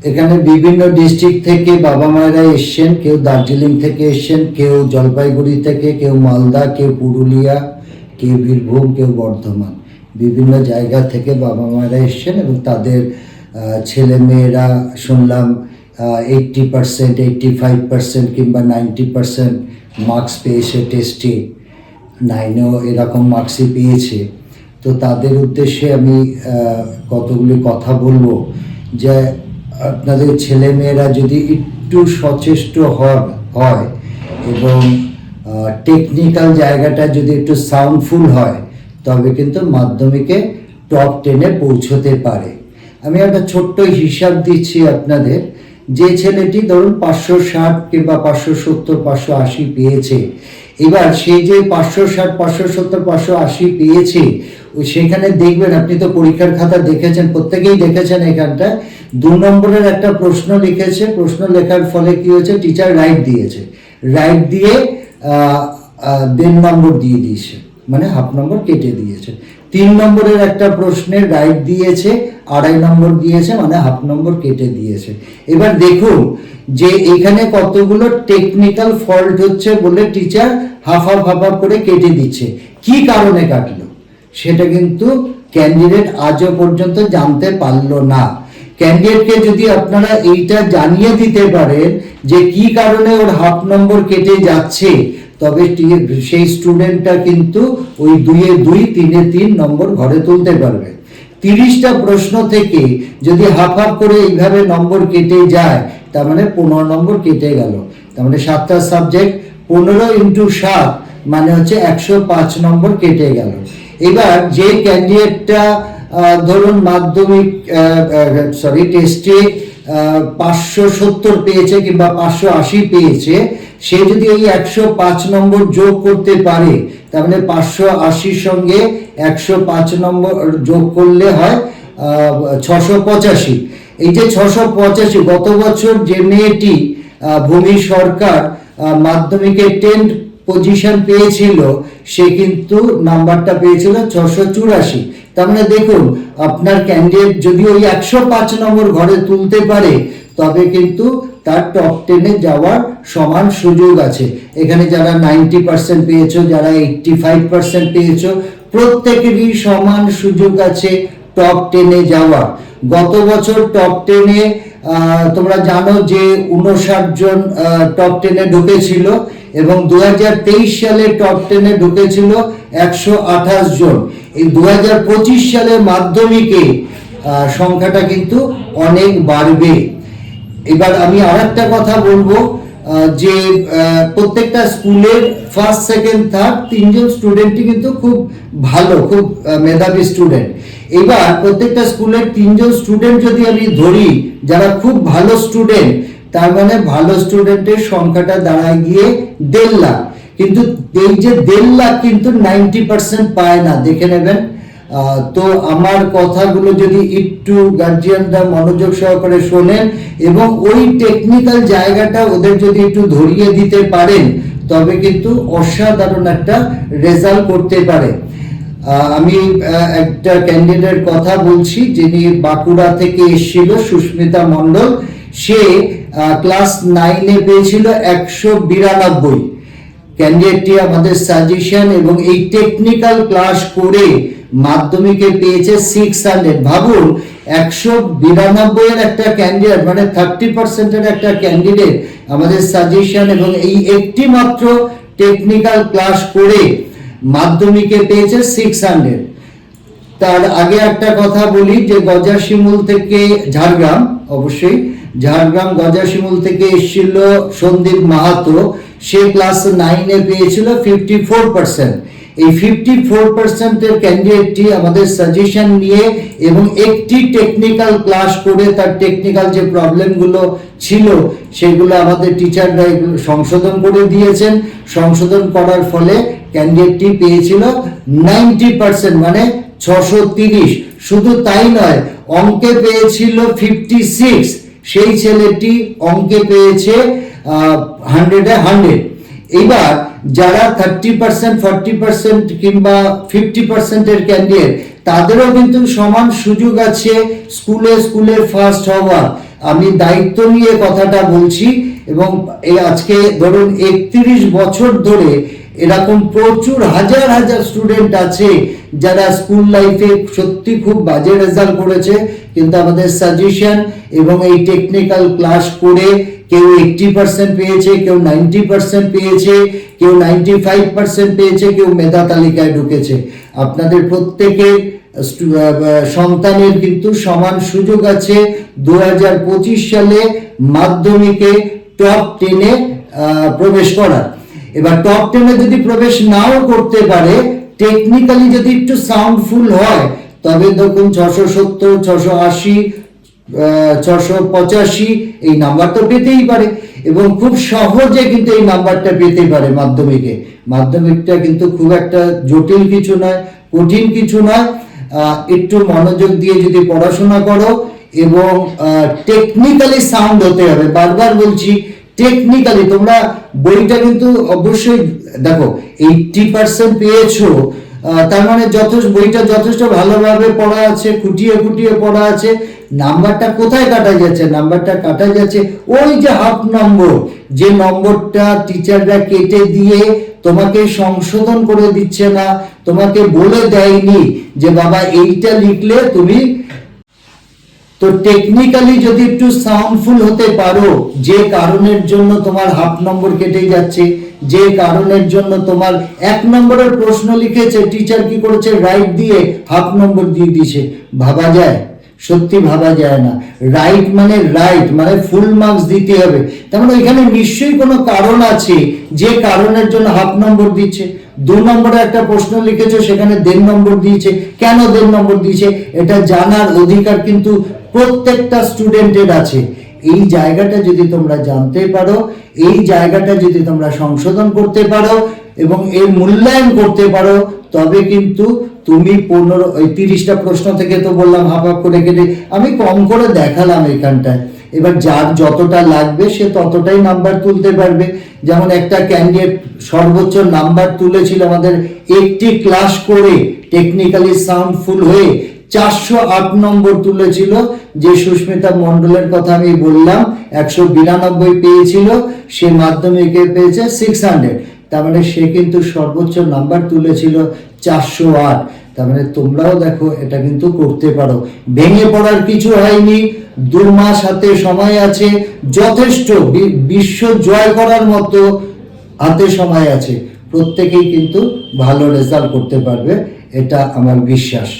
এখানে বিভিন্ন ডিস্ট্রিক্ট থেকে বাবা মায়েরা এসছেন, কেউ দার্জিলিং থেকে এসছেন, কেউ জলপাইগুড়ি থেকে, কেউ মালদা, কেউ পুরুলিয়া, কেউ বীরভূম, কেউ বর্ধমান। বিভিন্ন জায়গা থেকে বাবা মায়েরা এসছেন এবং তাদের ছেলে মেয়েরা শুনলাম eighty percent eighty five percent কিংবা নাইনটি পার্সেন্ট মার্কস পেয়েছে টেস্টে নাইনেও এরকম মার্কসই পেয়েছে। তো তাদের উদ্দেশ্যে আমি কতগুলি কথা বলব যে আপনাদের ছেলে মেয়েরা যদি একটু সচেষ্ট হয় এবং টেকনিক্যাল জায়গাটা যদি একটু সাউন্ডফুল হয়, তবে কিন্তু মাধ্যমিকে টপ টেনে পৌঁছতে পারে। আমি একটা ছোট্ট হিসাব দিচ্ছি আপনাদের। যে ছেলেটি ধরুন পাঁচশো ষাট কিংবা পাঁচশো সত্তর, পাঁচশো আশি পেয়েছে এবার সেই যে পাঁচশো ষাট, পাঁচশো সত্তর, পাঁচশো আশি পেয়েছে সেখানে দেখবেন, আপনি তো পরীক্ষার খাতা দেখেছেন, প্রত্যেকেই দেখেছেন এখানটা দু নম্বরের একটা প্রশ্ন লিখেছে, প্রশ্ন লেখার ফলে কি হয়েছে টিচার রাইট দিয়েছে। রাইট দিয়ে দেড় নম্বর দিয়ে দিয়েছে মানে হাফ নম্বর কেটে দিয়েছে। তিন নম্বরের একটা প্রশ্নের রাইট দিয়েছে আড়াই নম্বর দিয়েছে মানে হাফ নম্বর কেটে দিয়েছে। এবার দেখুন যে এখানে কতগুলো টেকনিক্যাল ফল্ট হচ্ছে বলে teacher half half half half করে কেটে দিচ্ছে। কি কারণে কাটলো? সেটা কিন্তু ক্যান্ডিডেট আজও পর্যন্ত জানতে পারল না। ক্যান্ডিডেটকে যদি আপনারা এইটা জানিয়ে দিতে পারেন যে কি কারণে ওর হাফ নম্বর কেটে যাচ্ছে, তবে সেই স্টুডেন্টটা কিন্তু ওই দুইয়ে দুই, তিনে তিন নম্বর ঘরে তুলতে পারবে। তিরিশটা প্রশ্ন থেকে যদি হাফ হাফ করে এইভাবে নম্বর কেটে যায়, তার মানে পনেরো নম্বর কেটে গেল। তার মানে সাতটা সাবজেক্ট পনেরো ইন্টু সাত মানে হচ্ছে একশো পাঁচ নম্বর কেটে গেল। এবার যে ক্যান্ডিডেটটা ধরুন মাধ্যমিক সরি টেস্টে পাঁচশো সত্তর পেয়েছে কিংবা পাঁচশো আশি পেয়েছে, সে যদি এই একশো পাঁচ নম্বর যোগ করতে পারে তার মানে পাঁচশো আশির সঙ্গে একশো পাঁচ নম্বর যোগ করলে হয় ছশো পঁচাশি। এই যে ছশো পঁচাশি, গত বছর যে মেয়েটি ভূমি সরকার মাধ্যমিকে টেন্থ পজিশন পেয়েছিল, সে কিন্তু নাম্বারটা পেয়েছিল ছশো চুরাশি। তার মানে দেখুন, আপনার ক্যান্ডিডেট যদি ওই একশো পাঁচ নম্বর ঘরে তুলতে পারে, তবে কিন্তু তার টপ টেনে যাওয়ার সমান সুযোগ আছে। এখানে যারা নাইনটি পার্সেন্ট পেয়েছ, যারা এইটটি ফাইভ পার্সেন্ট পেয়েছ, প্রত্যেকেরই সমান সুযোগ আছে। টপ টেনে যাওয়া। গত বছর টপ টেনে তোমরা জানো যে উনষাট জন টপ টেনে ঢুকেছিল এবং দু হাজার তেইশ সালে টপ টেনে ঢুকেছিল একশো আঠাশ জন। এই দু সালে মাধ্যমিকে সংখ্যাটা কিন্তু অনেক বাড়বে। এবার আমি আর একটা কথা বলব যে প্রত্যেকটা স্কুলের ফার্স্ট সেকেন্ড থার্ড তিনজন স্টুডেন্টই কিন্তু খুব ভালো, খুব মেধাবী স্টুডেন্ট এবার প্রত্যেকটা স্কুলের তিনজন স্টুডেন্ট যদি আমি ধরি, যারা খুব ভালো স্টুডেন্ট তার মানে ভালো স্টুডেন্টের সংখ্যাটা দাঁড়ায় গিয়ে দেড় লাখ। কিন্তু এই যে দেড় লাখ কিন্তু নাইনটি পার্সেন্ট পায় না, দেখে নেবেন। তো আমার কথাগুলো যদি একটু গার্জিয়ানরা মনোযোগ সহকারে শোনেন এবং ওই টেকনিক্যাল জায়গাটা ওদের যদি একটু ধরিয়ে দিতে পারেন, তবে কিন্তু অসাধারণ একটা রেজাল্ট করতে পারে। আমি একটা ক্যান্ডিডেট কথা বলছি, যিনি বাঁকুড়া থেকে এসেছিল, সুস্মিতা মণ্ডল। সে ক্লাস নাইনে পেয়েছিল একশো বিরানব্বই। ক্যান্ডিডেটটি আমাদের সাজেশন এবং এই টেকনিক্যাল ক্লাস করে মাধ্যমিকে পেয়েছে সিক্স হান্ড্রেড ভাবুন, একশো বিরানব্বই এর একটা ক্যান্ডিডেট মানে থার্টি পার্সেন্টের একটা ক্যান্ডিডেট আমাদের সাজেশন এবং এই একটি মাত্র টেকনিক্যাল ক্লাস করে মাধ্যমিকে পেয়েছে সিক্স হান্ড্রেড তার আগে একটা কথা বলি, যে গজাশিমুল থেকে ঝাড়গ্রাম, অবশ্যই ঝাড়গ্রাম গজাশিমুল থেকে এসেছিল সন্দীপ মাহাতো। সে ক্লাস নাইনে পেয়েছিল ফিফটি ফোর পার্সেন্ট এই ফিফটি ফোর পার্সেন্টের ক্যান্ডিডেটটি আমাদের সাজেশন নিয়ে এবং একটি টেকনিক্যাল ক্লাস করে তার টেকনিক্যাল যে প্রবলেমগুলো ছিল, সেগুলো আমাদের টিচাররা সংশোধন করে দিয়েছেন। সংশোধন করার ফলে ক্যান্ডিডেটটি পেয়েছিল নাইনটি পার্সেন্ট মানে ছশো তিরিশ। শুধু তাই নয়, অঙ্কে পেয়েছিল ফিফটি সিক্স সেই ছেলেটি অঙ্কে পেয়েছে হান্ড্রেডে হান্ড্রেড এইবার যারা থার্টি পার্সেন্ট ফর্টি পার্সেন্ট কিংবা ফিফটি পার্সেন্টের ক্যান্ডিডেট তাদেরও কিন্তু সমান সুযোগ আছে স্কুলে স্কুলে ফার্স্ট হওয়ার। আমি দায়িত্ব নিয়ে কথাটা বলছি। এবং এই আজকে ধরুন একত্রিশ বছর ধরে এরকম প্রচুর হাজার হাজার স্টুডেন্ট আছে যারা স্কুল লাইফে সত্যি খুব বাজে রেজাল্ট করেছে। কিন্তু আমাদের সাজেশন এবং এই টেকনিক্যাল ক্লাস করে কেউ এইটটি পার্সেন্ট পেয়েছে, কেউ নাইনটি পার্সেন্ট পেয়েছে, কেউ নাইনটি ফাইভ পার্সেন্ট পেয়েছে, কেউ মেধা তালিকায় ঢুকেছে। আপনাদের প্রত্যেকের সন্তানের কিন্তু সমান সুযোগ আছে। দু হাজার পঁচিশ সালে মাধ্যমিকে টপ টেনে প্রবেশ করার। এবার টপ টেনে যদি প্রবেশ নাও করতে পারে টেকনিক্যালি যদি একটু সাউন্ডফুল হয়, তবে দেখুন ছশো সত্তর, ছশো আশি ছশো পঁচাশি, এই নাম্বার তো পেতেই পারে। এবং খুব সহজে কিন্তু এই নাম্বারটা পেতে পারে মাধ্যমিকে। মাধ্যমিকটা কিন্তু খুব একটা জটিল কিছু নয়, কঠিন কিছু নয়। একটু মনোযোগ দিয়ে যদি পড়াশোনা করো এবং টেকনিক্যালি সাউন্ড হতে হবে। বারবার বলছি টেকনিক্যালি তোমরা বইটা কিন্তু অবশ্যই, দেখো এইটটি পার্সেন্ট পেয়েছ। তার মানে যথেষ্ট, বইটা যথেষ্ট ভালোভাবে পড়া আছে, খুঁটিয়ে খুঁটিয়ে পড়া আছে। নাম্বারটা কোথায় কাটা যাচ্ছে? নাম্বারটা কাটা যাচ্ছে ওই যে হাফ নম্বর, যে নম্বরটা টিচাররা কেটে দিয়ে তোমাকে সংশোধন করে দিচ্ছে না, তোমাকে বলে দেয়নি যে, বাবা, এইটা লিখলে তুমি তো টেকনিক্যালি যদি একটু সাউন্ডফুল হতে পারো, যে কারণের জন্য তোমার হাফ নম্বর কেটে যাচ্ছে, যে কারণের জন্য তোমার এক নম্বরের প্রশ্ন লিখেছে টিচার কি করেছে? রাইট দিয়ে হাফ নম্বর দিয়ে দিয়েছে। ভাবা যায়? সত্যি ভাবা যায় না। রাইট মানে রাইট মানে ফুল মার্কস দিতে হবে। তার মানে এখানে নিশ্চয়ই কোনো কারণ আছে, যে কারণের জন্য হাফ নম্বর দিচ্ছে। দু নম্বরে একটা প্রশ্ন লিখেছে, সেখানে দেড় নম্বর দিয়েছে। কেন দেড় নম্বর দিয়েছে? এটা জানার অধিকার কিন্তু প্রত্যেকটা স্টুডেন্টের আছে। এই জায়গাটা যদি তোমরা জানতে পারো, এই জায়গাটা যদি তোমরা সংশোধন করতে পারো এবং এর মূল্যায়ন করতে পারো, তবে কিন্তু তুমি পনেরো ওই তিরিশটা প্রশ্ন থেকে তো বললাম হাফ হাফ করে কেটে, আমি কম করে দেখালাম এখানটায়। এবার যার যতটা লাগবে, সে ততটাই নাম্বার তুলতে পারবে। যেমন একটা ক্যান্ডিডেট সর্বোচ্চ নাম্বার তুলেছিল আমাদের একটি ক্লাস করে টেকনিক্যালি সাউন্ডফুল হয়ে চারশো আট নম্বর তুলেছিল, যে সুস্মিতা মণ্ডলের কথা আমি বললাম, একশো বিরানব্বই পেয়েছিল, সে মাধ্যমিকে পেয়েছে সিক্স হান্ড্রেড তার মানে সে কিন্তু সর্বোচ্চ নাম্বার তুলেছিল চারশো আট। তার মানে তোমরাও দেখো, এটা কিন্তু করতে পারো। ভেঙে পড়ার কিছু হয়নি, দু মাস হাতে সময় আছে, যথেষ্ট বিশ্ব জয় করার মতো হাতে সময় আছে। প্রত্যেকেই কিন্তু ভালো রেজাল্ট করতে পারবে, এটা আমার বিশ্বাস।